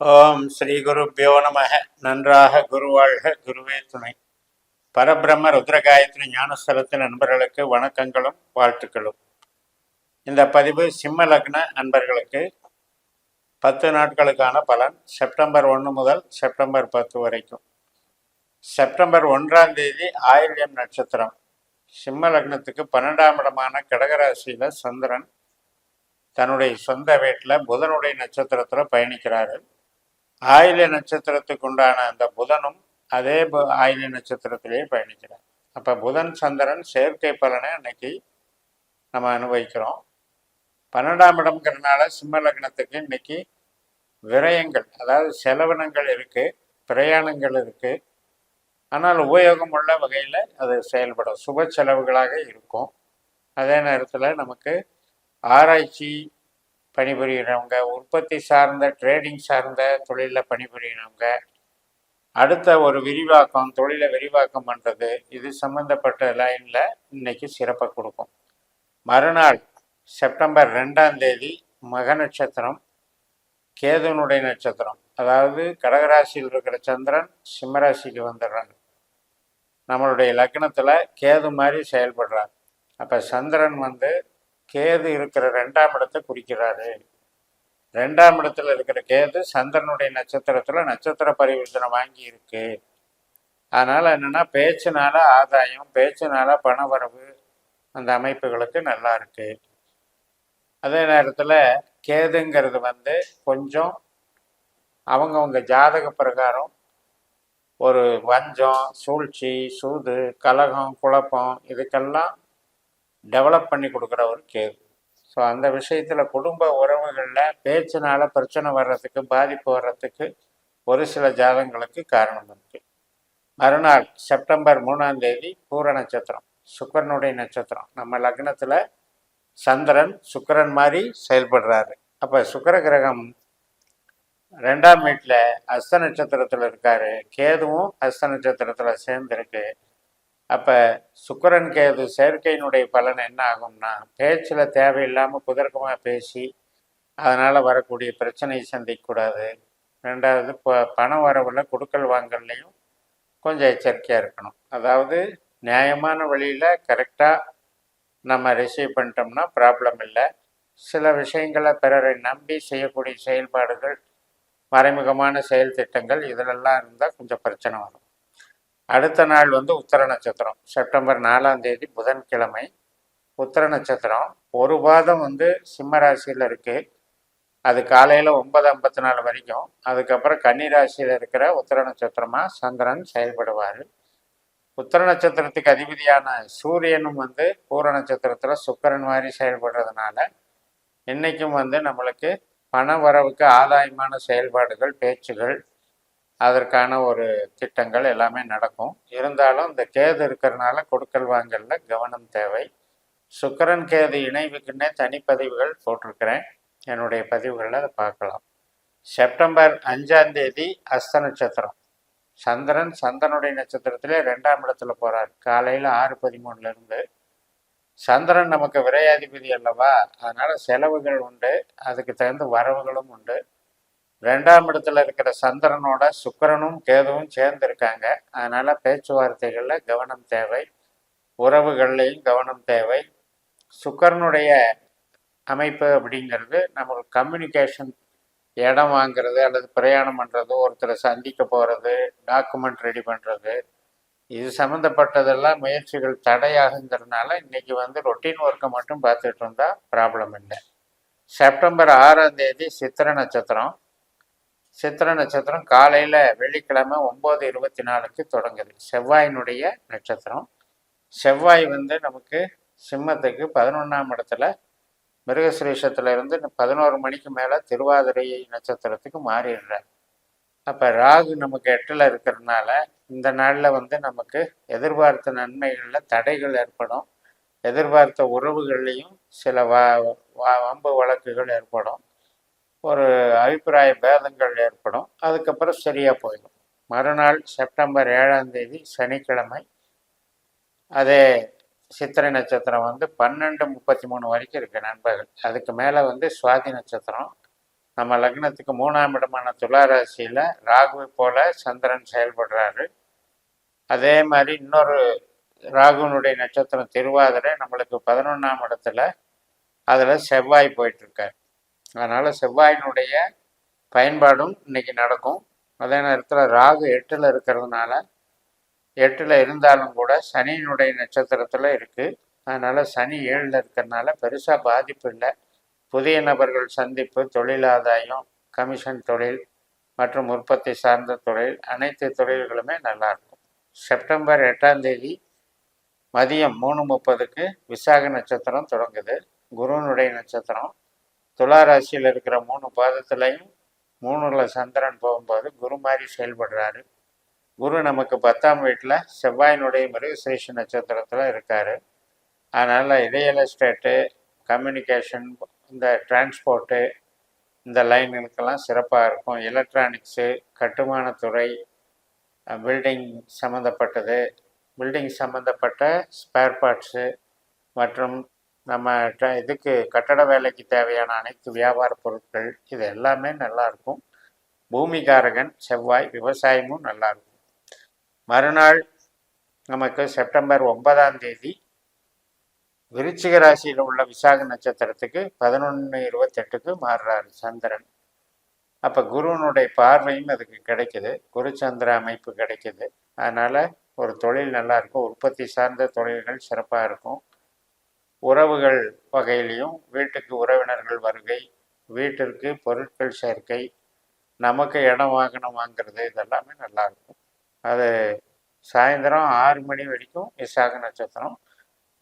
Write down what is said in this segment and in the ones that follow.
ஓம் ஸ்ரீ குருப்பியோ நமக. நன்றாக குருவாழ்க குருவே துணை. பரபிரம்ம ருத்ரகாயத்ரி ஞானஸ்தலத்தின் நண்பர்களுக்கு வணக்கங்களும் வாழ்த்துக்களும். இந்த பதிவு சிம்ம லக்ன நண்பர்களுக்கு பத்து நாட்களுக்கான பலன் செப்டம்பர் ஒன்று முதல் செப்டம்பர் பத்து வரைக்கும். செப்டம்பர் ஒன்றாம் தேதி ஆயில்யம் நட்சத்திரம். சிம்ம லக்னத்துக்கு பன்னெண்டாம் இடமான கடகராசியில் சந்திரன் தன்னுடைய சொந்த வீட்டில் புதனுடைய நட்சத்திரத்தில் பயணிக்கிறார்கள் ஆயில நட்சத்திரத்துக்கு உண்டான அந்த புதனும் அதே பு- ஆயில நட்சத்திரத்திலேயே பயணிக்கிறார். அப்போ புதன் சந்திரன் செயற்கை பலனை அன்னைக்கு நம்ம அனுபவிக்கிறோம். பன்னெண்டாம் இடம்ங்கிறனால சிம்ம லக்னத்துக்கு இன்னைக்கு விரயங்கள் அதாவது செலவினங்கள் இருக்கு பிரயாணங்கள் இருக்கு. ஆனால் உபயோகம் உள்ள வகையில் அது செயல்படும். சுப செலவுகளாக இருக்கும். அதே நேரத்தில் நமக்கு ஆராய்ச்சி பணிபுரிகிறவங்க உற்பத்தி சார்ந்த ட்ரேடிங் சார்ந்த தொழிலில் பணிபுரிகிறவங்க அடுத்த ஒரு விரிவாக்கம் தொழிலை விரிவாக்கம் பண்ணுறது இது சம்மந்தப்பட்ட லைனில் இன்னைக்கு சிறப்பாக கொடுக்கும். மறுநாள் செப்டம்பர் ரெண்டாம் தேதி மக நட்சத்திரம் கேதுனுடைய நட்சத்திரம். அதாவது கடகராசியில் இருக்கிற சந்திரன் சிம்மராசிக்கு வந்துடுறாங்க நம்மளுடைய லக்னத்தில் கேது மாதிரி செயல்படுறார். அப்போ சந்திரன் வந்து கேது இருக்கிற ரெண்டாம் இடத்தை குறிக்கிறாரு. ரெண்டாம் இடத்துல இருக்கிற கேது சந்திரனுடைய நட்சத்திரத்துல நட்சத்திர பரிவர்த்தனை வாங்கி இருக்கு அதனால என்னன்னா பேச்சுனால ஆதாயம் பேச்சுனால பணவரவு அந்த அமைப்புகளுக்கு நல்லா இருக்கு. அதே நேரத்தில் கேதுங்கிறது வந்து கொஞ்சம் அவங்கவுங்க ஜாதக பிரகாரம் ஒரு வஞ்சம் சூழ்ச்சி சூது கலகம் குழப்பம் இதுக்கெல்லாம் டெவலப் பண்ணி கொடுக்குற ஒரு கேது ஸோ அந்த விஷயத்தில் குடும்ப உறவுகளில் பேச்சினால பிரச்சனை வர்றதுக்கு பாதிப்பு வர்றதுக்கு ஒரு சில ஜாதகங்களுக்கு காரணம் இருக்கு. மறுநாள் செப்டம்பர் மூணாம் தேதி பூர நட்சத்திரம் சுக்கரனுடைய நட்சத்திரம். நம்ம லக்னத்தில் சந்திரன் சுக்கிரன் மாதிரி செயல்படுறாரு. அப்போ சுக்கிர கிரகம் ரெண்டாம் வீட்டில் அஸ்த நட்சத்திரத்தில் இருக்காரு. கேதுவும் அஸ்த நட்சத்திரத்தில் சேர்ந்துருக்கு. அப்போ சுக்கரன் கேது செயற்கையினுடைய பலன் என்ன ஆகும்னா பேச்சில் தேவையில்லாமல் குதர்க்கமாக பேசி அதனால் வரக்கூடிய பிரச்சனையை சந்திக்கக்கூடாது. ரெண்டாவது இப்போ பண வரவில் கொடுக்கல் வாங்கல்லையும் கொஞ்சம் எச்சரிக்கையாக இருக்கணும். அதாவது நியாயமான வழியில் கரெக்டாக நம்ம ரிசீவ் பண்ணிட்டோம்னா ப்ராப்ளம் இல்லை. சில விஷயங்களை பிறரை நம்பி செய்யக்கூடிய செயல்பாடுகள் மறைமுகமான செயல் திட்டங்கள் இதிலெல்லாம் இருந்தால் கொஞ்சம் பிரச்சனை வரும். அடுத்த நாள் வந்து உத்தர நட்சத்திரம். செப்டம்பர் நாலாம் தேதி புதன்கிழமை உத்தர நட்சத்திரம். ஒரு பாதம் வந்து சிம்ம ராசியில் இருக்குது அது காலையில் ஒன்பது ஐம்பத்தி நாலு வரைக்கும். அதுக்கப்புறம் கன்னி ராசியில் இருக்கிற உத்தர நட்சத்திரமாக சந்திரன் செயல்படுவார். உத்தர நட்சத்திரத்துக்கு அதிபதியான சூரியனும் வந்து பூர நட்சத்திரத்தில் சுக்கிரன் மாதிரி செயல்படுறதுனால இன்றைக்கும் வந்து நம்மளுக்கு பண வரவுக்கு ஆதாயமான செயல்பாடுகள் பேச்சுகள் அதற்கான ஒரு திட்டங்கள் எல்லாமே நடக்கும். இருந்தாலும் இந்த கேது இருக்கிறனால கொடுக்கல் வாங்கலில் கவனம் தேவை. சுக்கரன் கேது இணைவுக்குன்னே தனிப்பதிவுகள் போட்டிருக்கிறேன். என்னுடைய பதிவுகளில் அதை பார்க்கலாம். செப்டம்பர் அஞ்சாம் தேதி அஸ்த நட்சத்திரம். சந்திரன் சந்திரனுடைய நட்சத்திரத்திலே ரெண்டாம் இடத்துல போகிறார் காலையில் ஆறு பதிமூணுலேருந்து சந்திரன் நமக்கு விரையாதிபதி அல்லவா? அதனால் செலவுகள் உண்டு. அதுக்கு தகுந்த வரவுகளும் உண்டு. ரெண்டாம் இடத்துல இருக்கிற சந்திரனோட சுக்கரனும் கேதுவும் சேர்ந்திருக்காங்க. அதனால் அதனால கவனம் தேவை. உறவுகள்லையும் கவனம் தேவை. சுக்கரனுடைய அமைப்பு அப்படிங்கிறது நமக்கு கம்யூனிகேஷன் இடம் வாங்குறது அல்லது பிரயாணம் பண்ணுறது ஒருத்தரை சந்திக்க போகிறது டாக்குமெண்ட் ரெடி பண்ணுறது இது சம்மந்தப்பட்டதெல்லாம் முயற்சிகள் தடையாகுங்கிறதுனால இன்னைக்கு வந்து ரொட்டீன் ஒர்க்கை மட்டும் பார்த்துட்டு இருந்தால் ப்ராப்ளம் இல்லை. செப்டம்பர் ஆறாம் தேதி சித்திர நட்சத்திரம். சித்திர நட்சத்திரம் காலையில் வெள்ளிக்கிழமை ஒம்பது இருபத்தி நாலுக்கு தொடங்குது. செவ்வாயினுடைய நட்சத்திரம். செவ்வாய் வந்து நமக்கு சிம்மத்துக்கு பதினொன்றாம் இடத்துல மிருகசுரேஷத்துல இருந்து பதினோரு மணிக்கு மேலே திருவாதிரை நட்சத்திரத்துக்கு மாறிடுறார். அப்போ ராகு நமக்கு எட்டில் இருக்கிறதுனால இந்த நாளில் வந்து நமக்கு எதிர்பார்த்த நன்மைகளில் தடைகள் ஏற்படும். எதிர்பார்த்த உறவுகள்லையும் சில வ வ- வம்பு வழக்குகள் ஏற்படும். ஒரு அபிப்பிராய பேதங்கள் ஏற்படும். அதுக்கப்புறம் சரியாக போயிடும். மறுநாள் செப்டம்பர் ஏழாம் தேதி சனிக்கிழமை அதே சித்திரை நட்சத்திரம் வந்து பன்னெண்டு முப்பத்தி மூணு வரைக்கும் இருக்கு நண்பர்கள். அதுக்கு மேலே வந்து சுவாதி நட்சத்திரம். நம்ம லக்னத்துக்கு மூணாம் இடமான துளாராசியில் ராகுவை போல சந்திரன் செயல்படுறாரு. அதே மாதிரி இன்னொரு ராகுனுடைய நட்சத்திரம் திருவாதிரை நம்மளுக்கு பதினொன்றாம் இடத்துல அதில் செவ்வாய் போயிட்டுருக்காரு அதனால் செவ்வாயினுடைய பயன்பாடும் இன்னைக்கு நடக்கும். அதே நேரத்தில் ராகு எட்டில் இருக்கிறதுனால எட்டில் இருந்தாலும் கூட சனியினுடைய நட்சத்திரத்தில் இருக்குது அதனால் சனி ஏழில் இருக்கிறதுனால பெருசாக பாதிப்பு இல்லை. புதிய நபர்கள் சந்திப்பு தொழில் ஆதாயம் கமிஷன் தொழில் மற்றும் உற்பத்தி சார்ந்த தொழில் அனைத்து தொழில்களுமே நல்லாயிருக்கும் செப்டம்பர் எட்டாம் தேதி மதியம் மூணு முப்பதுக்கு விசாக நட்சத்திரம் தொடங்குது. குருவனுடைய நட்சத்திரம் துளாராசியில் இருக்கிற மூணு பாதத்துலையும் மூணுல சந்திரன் போகும்போது குரு மாதிரி செயல்படுறாரு. குரு நமக்கு பத்தாம் வீட்டில் செவ்வாயினுடைய மிருகசேஷ நட்சத்திரத்தில் இருக்கார். அதனால் ரியல் எஸ்டேட்டு கம்யூனிகேஷன் இந்த டிரான்ஸ்போர்ட்டு இந்த லைனுக்கெல்லாம் சிறப்பாக இருக்கும். எலக்ட்ரானிக்ஸு கட்டுமானத்துறை பில்டிங் சம்மந்தப்பட்டது பில்டிங் சம்மந்தப்பட்ட ஸ்பேர் பார்ட்ஸு மற்றும் நம்ம இதுக்கு கட்டட வேலைக்கு தேவையான அனைத்து வியாபார பொருட்கள் இது எல்லாமே நல்லா இருக்கும் பூமிகாரகன் செவ்வாய் விவசாயமும் நல்லா இருக்கும் மறுநாள் நமக்கு செப்டம்பர் ஒன்பதாம் தேதி விருச்சிக ராசியில் உள்ள விசாக நட்சத்திரத்துக்கு பதினொன்று இருபத்தெட்டுக்கு மாறுறாரு சந்திரன். அப்போ குருவனுடைய பார்வையும் அதுக்கு கிடைக்குது. குரு சந்திர அமைப்பு கிடைக்குது. அதனால ஒரு தொழில் நல்லா இருக்கும் உற்பத்தி சார்ந்த தொழில்கள் சிறப்பாக இருக்கும். உறவுகள் வகையிலையும் வீட்டுக்கு உறவினர்கள் வருகை வீட்டிற்கு பொருட்கள் சேர்க்கை நமக்கு இடம் வாகனம் வாங்குறது இதெல்லாமே நல்லா இருக்கும். அது சாயந்தரம் ஆறு மணி வரைக்கும் விசாக நட்சத்திரம்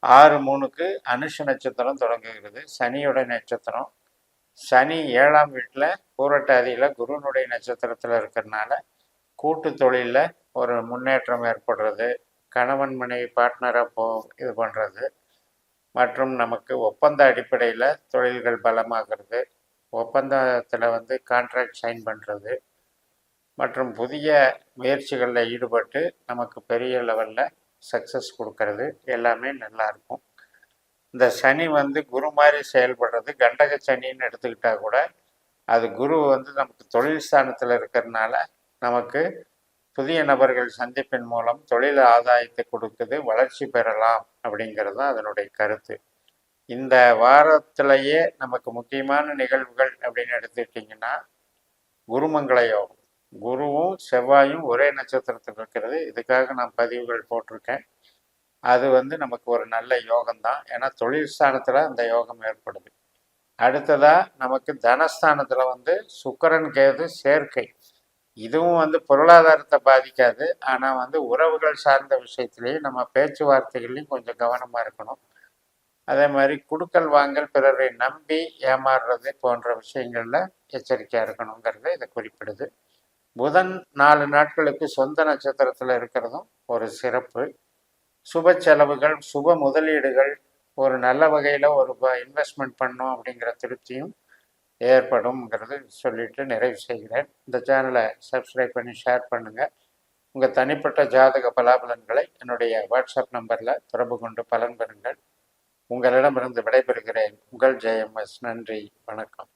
ஆறு மூணுக்கு அனுஷ நட்சத்திரம் தொடங்குகிறது சனியோட நட்சத்திரம். சனி ஏழாம் வீட்டில் பூரட்டாதியில் குருனுடைய நட்சத்திரத்தில் இருக்கிறதுனால கூட்டு தொழிலில் ஒரு முன்னேற்றம் ஏற்படுறது கணவன் மனைவி பார்ட்னராக போ இது பண்ணுறது மற்றும் நமக்கு ஒப்பந்த அடிப்படையில் தொழில்கள் பலமாகிறது. ஒப்பந்தத்தில் வந்து கான்ட்ராக்ட் சைன் பண்ணுறது மற்றும் புதிய முயற்சிகளில் ஈடுபட்டு நமக்கு பெரிய லெவலில் சக்ஸஸ் கொடுக்கறது எல்லாமே நல்லாயிருக்கும் இந்த சனி வந்து குரு மாதிரி செயல்படுறது கண்டக சனின்னு எடுத்துக்கிட்டால் கூட அது குரு வந்து நமக்கு தொழில் ஸ்தானத்தில் இருக்கிறதுனால நமக்கு புதிய நபர்கள் சந்திப்பின் மூலம் தொழில் ஆதாயத்தை கொடுக்குது வளர்ச்சி பெறலாம். அப்படிங்கிறது தான் அதனுடைய கருத்து. இந்த வாரத்திலேயே நமக்கு முக்கியமான நிகழ்வுகள் அப்படின்னு எடுத்துக்கிட்டிங்கன்னா குருமங்கள யோகம் குருவும் செவ்வாயும் ஒரே நட்சத்திரத்தில் இருக்கிறது. இதுக்காக நான் பதிவுகள் போட்டிருக்கேன். அது வந்து நமக்கு ஒரு நல்ல யோகம்தான். ஏன்னா தொழில் ஸ்தானத்தில் அந்த யோகம் ஏற்படுது. அடுத்ததாக நமக்கு தனஸ்தானத்தில் வந்து சுக்கரன் கேது சேர்க்கை. இதுவும் வந்து பொருளாதாரத்தை பாதிக்காது. ஆனால் வந்து உறவுகள் சார்ந்த விஷயத்துலேயும் நம்ம பேச்சுவார்த்தைகள்லையும் கொஞ்சம் கவனமாக இருக்கணும். அதே மாதிரி குடுக்கல் வாங்கல் பிறரை நம்பி ஏமாறுறது போன்ற விஷயங்களில் எச்சரிக்கையாக இருக்கணுங்கிறத இதை குறிப்பிடுது. புதன் நாலு நாட்களுக்கு சொந்த நட்சத்திரத்தில் இருக்கிறதும் ஒரு சிறப்பு. சுப செலவுகள் சுப முதலீடுகள் ஒரு நல்ல வகையில் ஒரு இன்வெஸ்ட்மெண்ட் பண்ணோம் அப்படிங்கிற திருப்தியும் ஏற்படும்ங்கிறது சொல்லிட்டு நிறைவு செய்கிறேன். இந்த சேனலை சப்ஸ்கிரைப் பண்ணி ஷேர் பண்ணுங்கள் உங்கள் தனிப்பட்ட ஜாதக பலாபலன்களை என்னுடைய வாட்ஸ்அப் நம்பரில் தொடர்பு கொண்டு பலன் பெறுங்கள். உங்களிடமிருந்து விடைபெறுகிறேன். உங்கள் ஜெயம் எஸ். நன்றி. வணக்கம்.